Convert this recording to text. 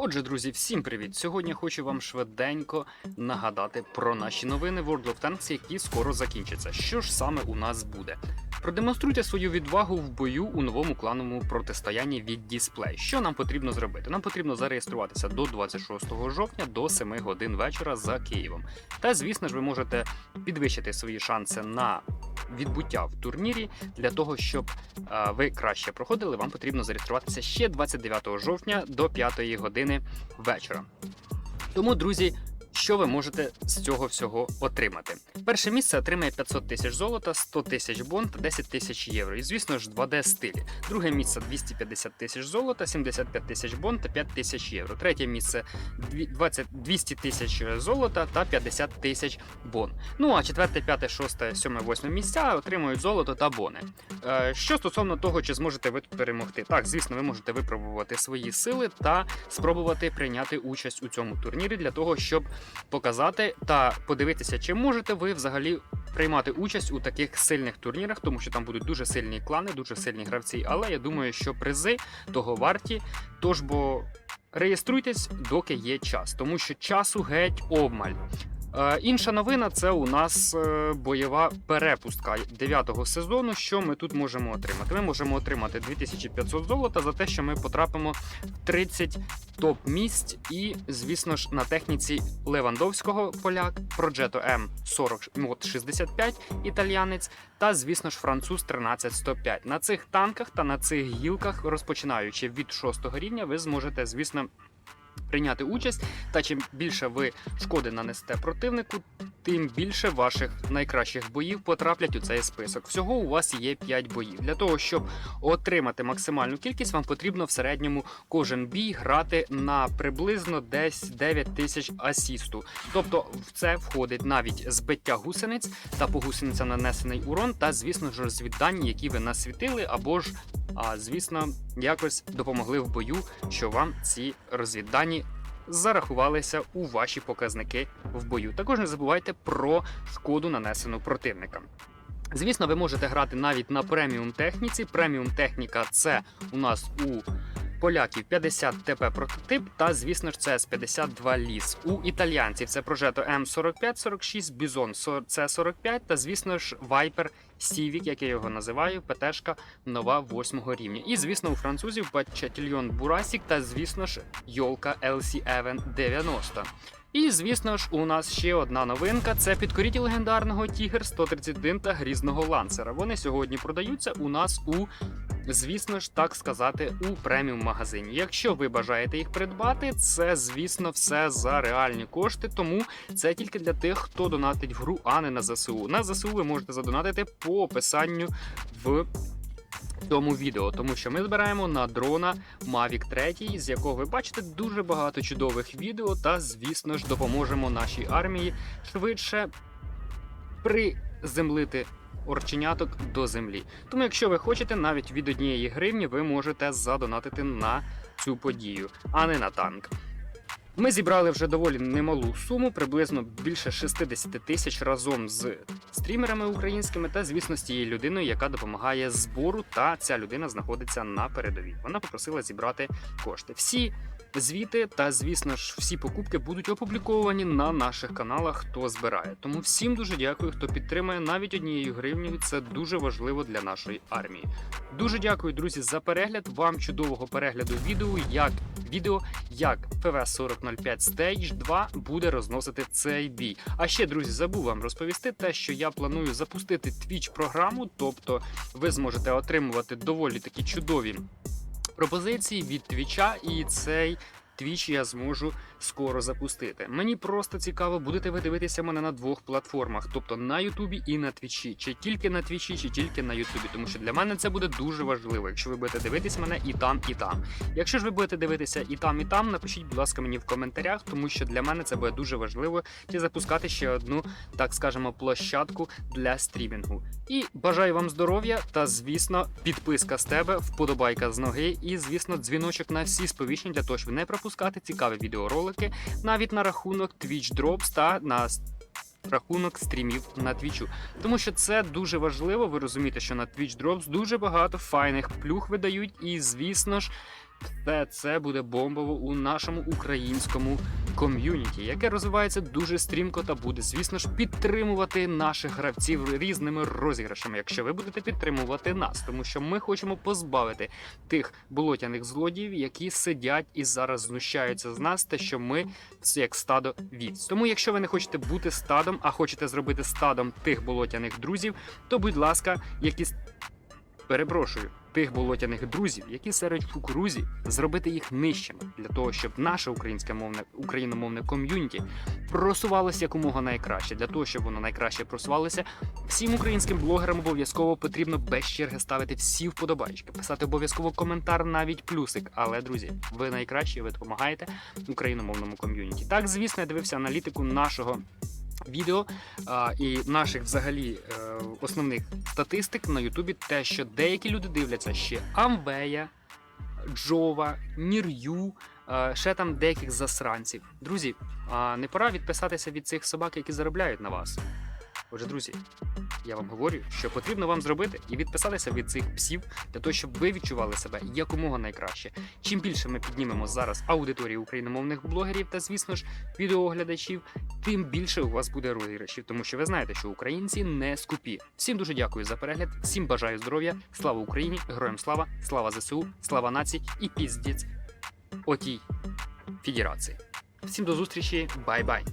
Отже, друзі, всім привіт! Сьогодні хочу вам швиденько нагадати про наші новини World of Tanks, які скоро закінчаться. Що ж саме у нас буде? Продемонструйте свою відвагу в бою у новому клановому протистоянні від Display. Що нам потрібно зробити? Нам потрібно зареєструватися до 26 жовтня до 7 годин вечора за Києвом. Та, звісно ж, ви можете підвищити свої шанси на відбуття в турнірі для того, щоб ви краще проходили, вам потрібно зареєструватися ще 29 жовтня до 5 години вечора. Тому, друзі, що ви можете з цього всього отримати? Перше місце отримає 500 тисяч золота, 100 тисяч бон та 10 тисяч євро. І звісно ж 2D стилі. Друге місце 250 тисяч золота, 75 тисяч бон та 5 тисяч євро. Третє місце дві- 20, 200 тисяч золота та 50 тисяч бон. Ну а четверте, п'яте, шосте, сьоме, восьме місця отримують золото та бони. Е, Що стосовно того, чи зможете ви перемогти, так, звісно, ви можете випробувати свої сили та спробувати прийняти участь у цьому турнірі для того, щоб показати та подивитися, чи можете ви взагалі приймати участь у таких сильних турнірах, тому що там будуть дуже сильні клани, дуже сильні гравці. Але я думаю, що призи того варті. Тож бо реєструйтесь, доки є час, тому що часу геть обмаль. Е, інша новина це у нас е, бойова перепустка 9-го сезону. Що ми тут можемо отримати? Ми можемо отримати 2500 золота за те, що ми потрапимо в 30 топ місць, і, звісно ж, на техніці Левандовського поляк, Progetto M40 мод 65 італіянець, та, звісно ж, француз 13105. На цих танках та на цих гілках, розпочинаючи від 6 рівня, ви зможете, звісно. Прийняти участь, та чим більше ви шкоди нанесете противнику, тим більше ваших найкращих боїв потраплять у цей список. Всього у вас є 5 боїв. Для того, щоб отримати максимальну кількість, вам потрібно в середньому кожен бій грати на приблизно десь 9 тисяч асісту. Тобто в це входить навіть збиття гусениць та по гусеницям нанесений урон, та звісно ж розвіддані, які ви насвітили, або ж, а, звісно, якось допомогли в бою, що вам ці розвіддані зарахувалися у ваші показники в бою. Також не забувайте про шкоду, нанесену противникам. Звісно, ви можете грати навіть на преміум техніці. Преміум техніка це у нас у поляків 50 ТП прототип, та, звісно ж, це С-52 ліс. У італіянців це Progetto М4546, Bison С45 та, звісно ж, Viper Civic, як я його називаю, ПТшка нова 8 рівня. І, звісно, у французів Батчатільйон Бурасік та, звісно ж, Йолка LC-Even 90. І, звісно ж, у нас ще одна новинка: це підкоріті легендарного Тігр 131 та грізного ланцера. Вони сьогодні продаються у нас у, звісно ж, так сказати, у преміум магазині. Якщо ви бажаєте їх придбати, це, звісно, все за реальні кошти, тому це тільки для тих, хто донатить в гру, а не на ЗСУ. На ЗСУ ви можете задонатити по описанню в цьому відео, тому що ми збираємо на дрона Mavic 3, з якого ви бачите дуже багато чудових відео, та, звісно ж, допоможемо нашій армії швидше приземлити орченяток до землі. Тому, якщо ви хочете, навіть від однієї гривні ви можете задонатити на цю подію, а не на танк. Ми зібрали вже доволі немалу суму, приблизно більше 60 тисяч разом з стрімерами українськими та, звісно, з тією людиною, яка допомагає збору. Та ця людина знаходиться на передовій. Вона попросила зібрати кошти. Всі звіти та, звісно ж, всі покупки будуть опубліковані на наших каналах, хто збирає. Тому всім дуже дякую, хто підтримує навіть однією гривнею. Це дуже важливо для нашої армії. Дуже дякую, друзі, за перегляд. Вам чудового перегляду відео, як відео, як ПВ 4005 Stage 2 буде розносити цей бій. А ще, друзі, забув вам розповісти те, що я планую запустити Twitch програму, тобто ви зможете отримувати доволі такі чудові пропозиції від Твіча, і цей Твіч я зможу скоро запустити. Мені просто цікаво, будете ви дивитися мене на двох платформах, тобто на Ютубі і на Твічі, чи тільки на Твічі, чи тільки на Ютубі, тому що для мене це буде дуже важливо, якщо ви будете дивитися мене і там, і там. Якщо ж ви будете дивитися і там, і там, напишіть, будь ласка, мені в коментарях, тому що для мене це буде дуже важливо чи запускати ще одну, так скажемо, площадку для стрімінгу. І бажаю вам здоров'я та, звісно, підписка з тебе, вподобайка з ноги, і, звісно, дзвіночок на всі сповіщення для того, щоб не пропускати цікаві відеоролики навіть на рахунок Twitch Drops та на рахунок стрімів на Твічу. Тому що це дуже важливо. Ви розумієте, що на Twitch Drops дуже багато файних плюх видають, і, звісно ж. Все це буде бомбово у нашому українському ком'юніті, яке розвивається дуже стрімко та буде, звісно ж, підтримувати наших гравців різними розіграшами, якщо ви будете підтримувати нас, тому що ми хочемо позбавити тих болотяних злодіїв, які сидять і зараз знущаються з нас, те, що ми як стадо вівць. Тому, якщо ви не хочете бути стадом, а хочете зробити стадом тих болотяних друзів, то будь ласка, якісь перепрошую. Тих болотяних друзів, які серед кукурузі, зробити їх нижчими для того, щоб наше українське мовне україномовне ком'юніті просувалося якомога найкраще. Для того, щоб воно найкраще просувалося, всім українським блогерам обов'язково потрібно без черги ставити всі вподобайки, писати обов'язково коментар, навіть плюсик. Але друзі, ви найкращі, ви допомагаєте україномовному ком'юніті. Так, звісно, я дивився аналітику нашого. Відео а, і наших взагалі е, основних статистик на Ютубі, те, що деякі люди дивляться ще Амвея, Джова, Нір'ю, е, ще там деяких засранців. Друзі, не пора відписатися від цих собак, які заробляють на вас. Отже, друзі, я вам говорю, що потрібно вам зробити і відписатися від цих псів для того, щоб ви відчували себе якомога найкраще. Чим більше ми піднімемо зараз аудиторії україномовних блогерів та, звісно ж, відеооглядачів, тим більше у вас буде розіграшів, тому що ви знаєте, що українці не скупі. Всім дуже дякую за перегляд, всім бажаю здоров'я, слава Україні, героям слава, слава ЗСУ, слава нації і піздець отій федерації. Всім до зустрічі, бай-бай!